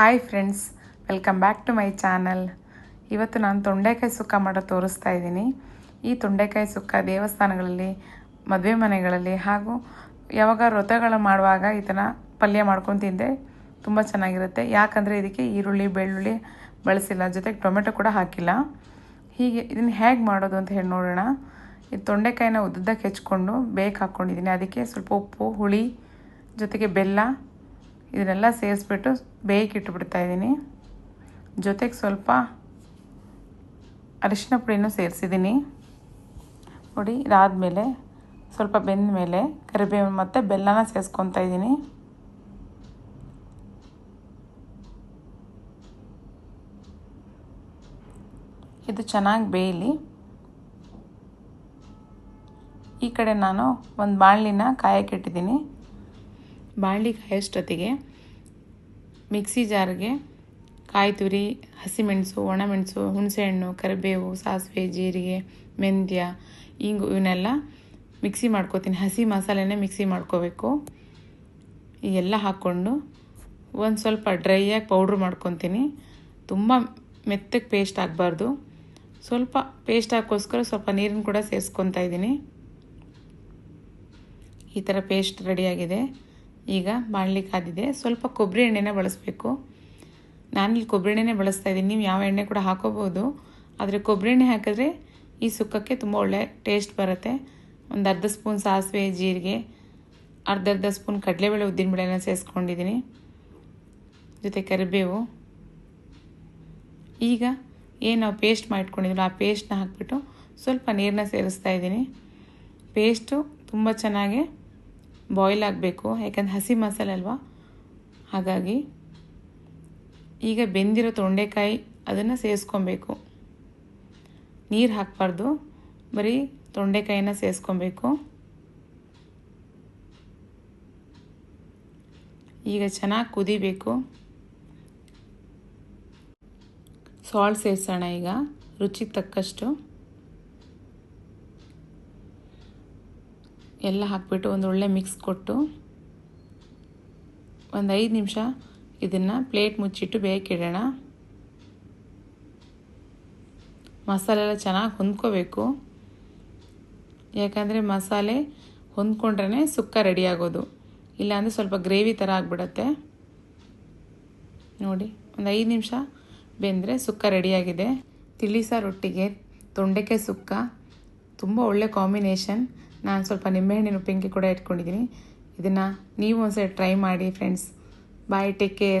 Hi friends welcome back to my channel ಇವತ್ತು ನಾನು ತೊಂಡೆಕಾಯಿ ಸುಕ್ಕ ಮಾಡೋ ತೋರಿಸ್ತಾ ಇದ್ದೀನಿ. ಈ ತೊಂಡೆಕಾಯಿ ಸುಕ್ಕ ದೇವಸ್ಥಾನಗಳಲ್ಲಿ, ಮದುವೆ ಮನೆಗಳಲ್ಲಿ ಹಾಗೂ ಯಾವಾಗ ವ್ರತಗಳು ಮಾಡುವಾಗ ಇದನ್ನು ಪಲ್ಯ ಮಾಡ್ಕೊಂಡು ತಿಂದೆ ತುಂಬ ಚೆನ್ನಾಗಿರುತ್ತೆ. ಯಾಕಂದರೆ ಇದಕ್ಕೆ ಈರುಳ್ಳಿ, ಬೆಳ್ಳುಳ್ಳಿ ಬಳಸಿಲ್ಲ. ಜೊತೆಗೆ ಟೊಮೆಟೊ ಕೂಡ ಹಾಕಿಲ್ಲ. ಹೀಗೆ ಇದನ್ನು ಹೇಗೆ ಮಾಡೋದು ಅಂತ ಹೇಳಿ ನೋಡೋಣ. ಈ ತೊಂಡೆಕಾಯಿನ ಉದ್ದಕ್ಕೆ ಹೆಚ್ಕೊಂಡು ಬೇಕು ಹಾಕ್ಕೊಂಡಿದ್ದೀನಿ. ಅದಕ್ಕೆ ಸ್ವಲ್ಪ ಉಪ್ಪು, ಹುಳಿ, ಜೊತೆಗೆ ಬೆಲ್ಲ ಇದನ್ನೆಲ್ಲ ಸೇರಿಸ್ಬಿಟ್ಟು ಬೇಯಕ್ಕೆ ಇಟ್ಬಿಡ್ತಾ ಇದ್ದೀನಿ. ಜೊತೆಗೆ ಸ್ವಲ್ಪ ಅರಿಶಿನ ಪುಡಿನೂ ಸೇರಿಸಿದ್ದೀನಿ. ನೋಡಿ, ಇದಾದಮೇಲೆ ಸ್ವಲ್ಪ ಬೆಂದ ಮೇಲೆ ಕರಿಬೇವು ಮತ್ತು ಬೆಲ್ಲನ ಸೇರಿಸ್ಕೊತಾ ಇದ್ದೀನಿ. ಇದು ಚೆನ್ನಾಗಿ ಬೇಯಲಿ. ಈ ಕಡೆ ನಾನು ಒಂದು ಬಾಣಲಿನ ಕಾಯಕ್ಕೆ ಇಟ್ಟಿದ್ದೀನಿ. ಬಾಣಲಿ ಕಾಯೋಷ್ಟೊತ್ತಿಗೆ ಮಿಕ್ಸಿ ಜಾರ್ಗೆ ಕಾಯಿ ತುರಿ ಹಸಿಮೆಣಸು ಒಣಮೆಣಸು ಹುಣಸೆಹಣ್ಣು ಕರಿಬೇವು, ಸಾಸಿವೆ, ಜೀರಿಗೆ, ಮೆಂತ್ಯ, ಇಂಗು ಇವನ್ನೆಲ್ಲ ಮಿಕ್ಸಿ ಮಾಡ್ಕೋತೀನಿ. ಹಸಿ ಮಸಾಲೆನೇ ಮಿಕ್ಸಿ ಮಾಡ್ಕೋಬೇಕು. ಎಲ್ಲ ಹಾಕ್ಕೊಂಡು ಒಂದು ಸ್ವಲ್ಪ ಡ್ರೈಯಾಗಿ ಪೌಡ್ರ್ ಮಾಡ್ಕೊತೀನಿ. ತುಂಬ ಮೆತ್ತಗೆ ಪೇಸ್ಟ್ ಆಗಬಾರ್ದು. ಸ್ವಲ್ಪ ಪೇಸ್ಟ್ ಹಾಕೋಸ್ಕರ ಸ್ವಲ್ಪ ನೀರನ್ನು ಕೂಡ ಸೇರಿಸ್ಕೊತಾ ಇದ್ದೀನಿ. ಈ ಥರ ಪೇಸ್ಟ್ ರೆಡಿಯಾಗಿದೆ ಈಗ ಮಾಡಲಿಕ್ಕಾದಿದೆ ಸ್ವಲ್ಪ ಕೊಬ್ಬರಿ ಎಣ್ಣೆನ ಬಳಸಬೇಕು. ನಾನಿಲ್ಲಿ ಕೊಬ್ಬರಿ ಎಣ್ಣೆನೇ ಬಳಸ್ತಾ ಇದ್ದೀನಿ. ನೀವು ಯಾವ ಎಣ್ಣೆ ಕೂಡ ಹಾಕೋಬೋದು ಆದರೆ ಕೊಬ್ಬರಿ ಎಣ್ಣೆ ಹಾಕಿದ್ರೆ ಈ ಸುಕ್ಕಕ್ಕೆ ತುಂಬ ಒಳ್ಳೆ ಟೇಸ್ಟ್ ಬರುತ್ತೆ. ಒಂದು ಅರ್ಧ ಸ್ಪೂನ್ ಸಾಸಿವೆ, ಜೀರಿಗೆ, ಅರ್ಧ ಅರ್ಧ ಸ್ಪೂನ್ ಕಡಲೆಬೇಳೆ ಉದ್ದಿನಬೇಳೆನ ಸೇರಿಸ್ಕೊಂಡಿದ್ದೀನಿ ಜೊತೆ ಕರಿಬೇವು. ಈಗ ಏನು ನಾವು ಪೇಸ್ಟ್ ಮಾಡಿಟ್ಕೊಂಡಿದ್ದೀವಿ ಆ ಪೇಸ್ಟ್ನ ಹಾಕ್ಬಿಟ್ಟು ಸ್ವಲ್ಪ ನೀರನ್ನ ಸೇರಿಸ್ತಾ ಇದ್ದೀನಿ. ಪೇಸ್ಟು ತುಂಬ ಚೆನ್ನಾಗಿ ಬಾಯ್ಲ್ ಆಗಬೇಕು, ಯಾಕಂದ್ರೆ ಹಸಿ ಮಸಾಲೆ ಅಲ್ವಾ? ಹಾಗಾಗಿ ಈಗ ಬೆಂದಿರೋ ತೊಂಡೆಕಾಯಿ ಅದನ್ನು ಸೇರಿಸ್ಕೊಬೇಕು ನೀರು ಹಾಕಬಾರ್ದು, ಬರೀ ತೊಂಡೆಕಾಯಿನ ಸೇರಿಸ್ಕೊಬೇಕು ಈಗ ಚೆನ್ನಾಗಿ ಕುದಿಬೇಕು. ಸಾಲ್ಟ್ ಸೇರಿಸೋಣ ಈಗ, ರುಚಿಗೆ ತಕ್ಕಷ್ಟು. ಎಲ್ಲ ಹಾಕಿಬಿಟ್ಟು ಒಂದು ಒಳ್ಳೆ ಮಿಕ್ಸ್ ಕೊಟ್ಟು ಒಂದು ಐದು ನಿಮಿಷ ಇದನ್ನು ಪ್ಲೇಟ್ ಮುಚ್ಚಿಟ್ಟು ಬೇಕಿಡೋಣ ಮಸಾಲೆ ಎಲ್ಲ ಚೆನ್ನಾಗಿ ಹೊಂದ್ಕೋಬೇಕು. ಯಾಕಂದರೆ ಮಸಾಲೆ ಹೊಂದ್ಕೊಂಡ್ರೆ ಸುಕ್ಕ ರೆಡಿ ಆಗೋದು. ಇಲ್ಲಾಂದರೆ ಸ್ವಲ್ಪ ಗ್ರೇವಿ ಥರ ಆಗಿಬಿಡತ್ತೆ. ನೋಡಿ, ಒಂದು ಐದು ನಿಮಿಷ ಬೆಂದರೆ ಸುಕ್ಕ ರೆಡಿಯಾಗಿದೆ ಸಾರು ರೊಟ್ಟಿಗೆ ತೊಂಡೆಕಾಯಿ ಸುಕ್ಕ, ತುಂಬ ಒಳ್ಳೆ ಕಾಂಬಿನೇಷನ್ ನಾನು ಸ್ವಲ್ಪ ನಿಂಬೆಹಣ್ಣಿನ ಉಪ್ಪಿನಕಾಯಿ ಕೂಡ ಇಟ್ಕೊಂಡಿದ್ದೀನಿ ಇದನ್ನು ನೀವು ಒಂದ್ಸರಿ ಟ್ರೈ ಮಾಡಿ ಫ್ರೆಂಡ್ಸ್ ಬಾಯ್ ಟೇಕ್ ಕೇರ್